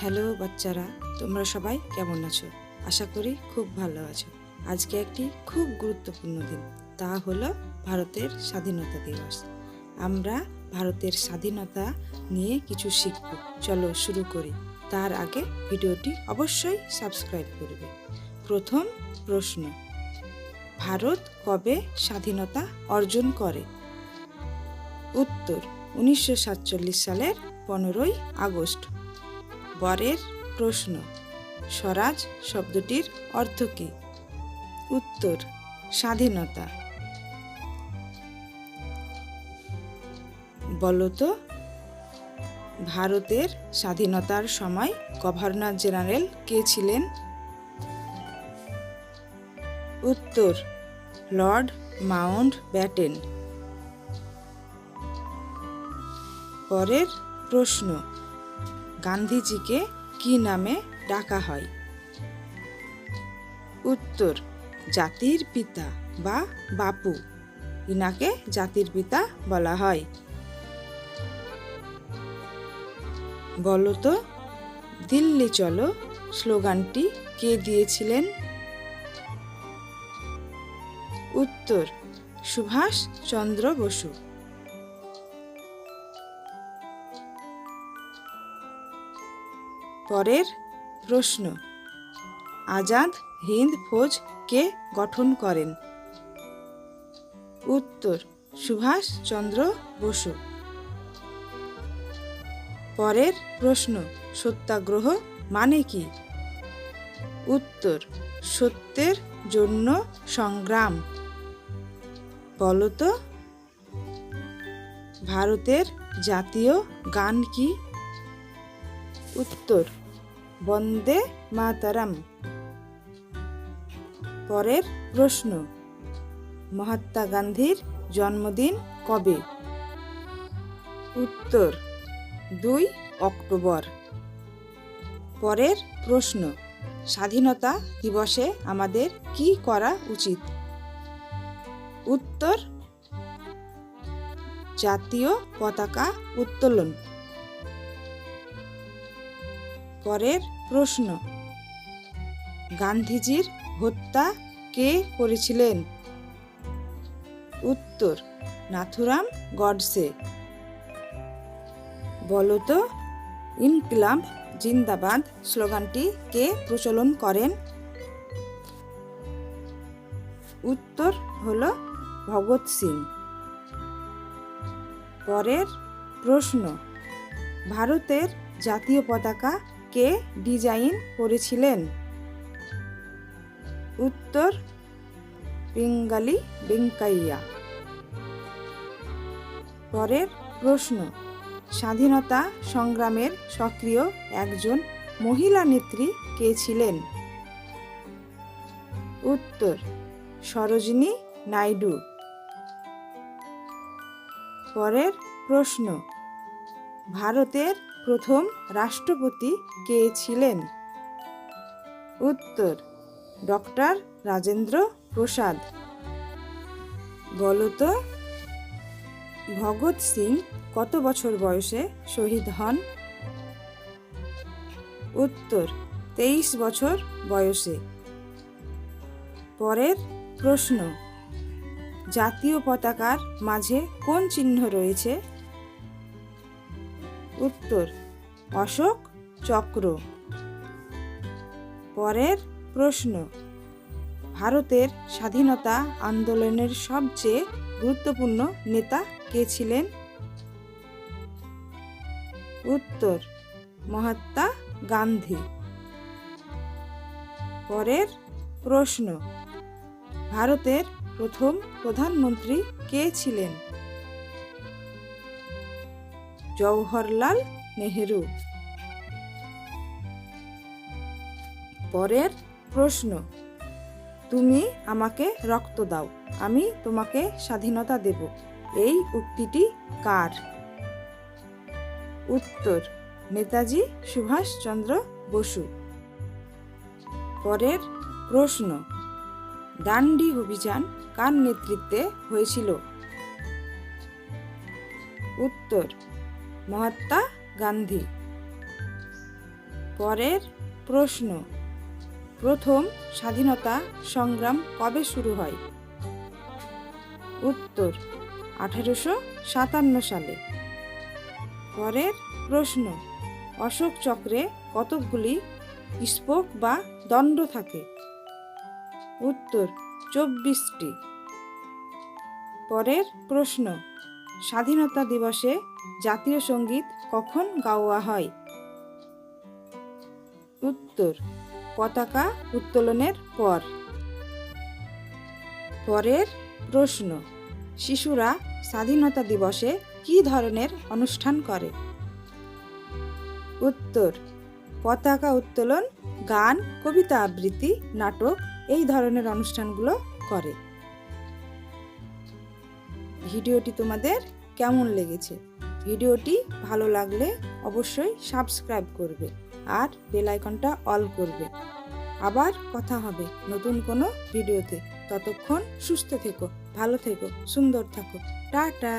Hello বাচ্চারা, তোমরা সবাই কেমন আছো? আশা করি খুব ভালো আছো। আজকে একটি খুব গুরুত্বপূর্ণ দিন, তা হলো ভারতের স্বাধীনতা দিবস। আমরা ভারতের স্বাধীনতা নিয়ে কিছু শিখব। চলো শুরু করি। তার আগে ভিডিওটি অবশ্যই সাবস্ক্রাইব করবে। প্রথম প্রশ্ন, ভারত কবে স্বাধীনতা অর্জন করে? উত্তর, উনিশশো সাতচল্লিশ সালের পনেরোই আগস্ট। বরের প্রশ্ন। স্বরাজ শব্দটির অর্থ কী? উত্তর, স্বাধীনতা। বলতো, ভারতের স্বাধীনতার সময় গভর্নর জেনারেল কে ছিলেন? উত্তর, লর্ড মাউন্ট ব্যাটেন। পরের প্রশ্ন গান্ধীজিকে কি নামে ডাকা হয়? উত্তর, জাতির পিতা বা বাপু, ইনাকে জাতির পিতা বলা হয়। বলতো দিল্লি চলো, স্লোগানটি কে দিয়েছিলেন? উত্তর সুভাষ চন্দ্র বসু। পরের প্রশ্ন। আজাদ হিন্দ ফৌজ কে গঠন করেন? উত্তর, সুভাষ চন্দ্র বসু। পরের প্রশ্ন, সত্যাগ্রহ মানে কি? উত্তর, সত্যের জন্য সংগ্রাম। বলতো, ভারতের জাতীয় গান কি? উত্তর, বন্দে মাতারাম। পরের প্রশ্ন, মহাত্মা গান্ধীর জন্মদিন কবে? উত্তর, দুই অক্টোবর। পরের প্রশ্ন, স্বাধীনতা দিবসে আমাদের কি করা উচিত? উত্তর, জাতীয় পতাকা উত্তোলন। পরের প্রশ্ন। গান্ধীজির হত্যা কে করেছিলেন? উত্তর, নাথুরাম গডসে। বলতো, ইনকিলাব জিন্দাবাদ স্লোগানটি কে প্রচলন করেন? উত্তর হল ভগৎ সিং। পরের প্রশ্ন, ভারতের জাতীয় পতাকা কে ডিজাইন করেছিলেন? উত্তর, বেঙ্গালি বেঙ্কাইয়া। পরের প্রশ্ন, স্বাধীনতা সংগ্রামের সক্রিয় একজন মহিলা নেত্রী কে ছিলেন? উত্তর, সরোজিনী নাইডু। পরের প্রশ্ন, ভারতের প্রথম রাষ্ট্রপতি কে ছিলেন? উত্তর, ডক্টর রাজেন্দ্র প্রসাদ। বলতো, ভগৎ সিং কত বছর বয়সে শহীদ হন? উত্তর, তেইশ বছর বয়সে। পরের প্রশ্ন, জাতীয় পতাকার মাঝে কোন চিহ্ন রয়েছে? উত্তর, অশোক চক্র। পরের প্রশ্ন, ভারতের স্বাধীনতা আন্দোলনের সবচেয়ে গুরুত্বপূর্ণ নেতা কে ছিলেন? উত্তর, মহাত্মা গান্ধী। পরের প্রশ্ন, ভারতের প্রথম প্রধানমন্ত্রী কে ছিলেন? জওহরলাল নেহেরু। পরের প্রশ্ন, তুমি আমাকে রক্ত দাও, আমি তোমাকে স্বাধীনতা দেব। এই উক্তিটি কার? উত্তর, নেতাজি সুভাষচন্দ্র বসু। পরের প্রশ্ন, ডান্ডি অভিযান কার নেতৃত্বে হয়েছিল? উত্তর মহাত্মা গান্ধী। পরের প্রশ্ন, প্রথম স্বাধীনতা সংগ্রাম কবে শুরু হয়? উত্তর, আঠেরোশো সাতান্ন সালে। পরের প্রশ্ন, অশোক চক্রে কতকগুলি স্পোক বা দণ্ড থাকে? উত্তর, চব্বিশটি। পরের প্রশ্ন স্বাধীনতা দিবসে জাতীয় সংগীত কখন গাওয়া হয়? উত্তর, পতাকা উত্তোলনের পর। পরের প্রশ্ন, শিশুরা স্বাধীনতা দিবসে কী ধরনের অনুষ্ঠান করে? উত্তর, পতাকা উত্তোলন, গান, কবিতা আবৃত্তি, নাটক এই ধরনের অনুষ্ঠানগুলো করে। ভিডিওটি তোমাদের কেমন লেগেছে? ভিডিওটি ভালো লাগলে অবশ্যই সাবস্ক্রাইব করবে আর বেল আইকনটা অল করবে। আবার কথা হবে নতুন কোনো ভিডিওতে। ততক্ষণ সুস্থ থেকো, ভালো থেকো, সুন্দর থাকো। টাটা!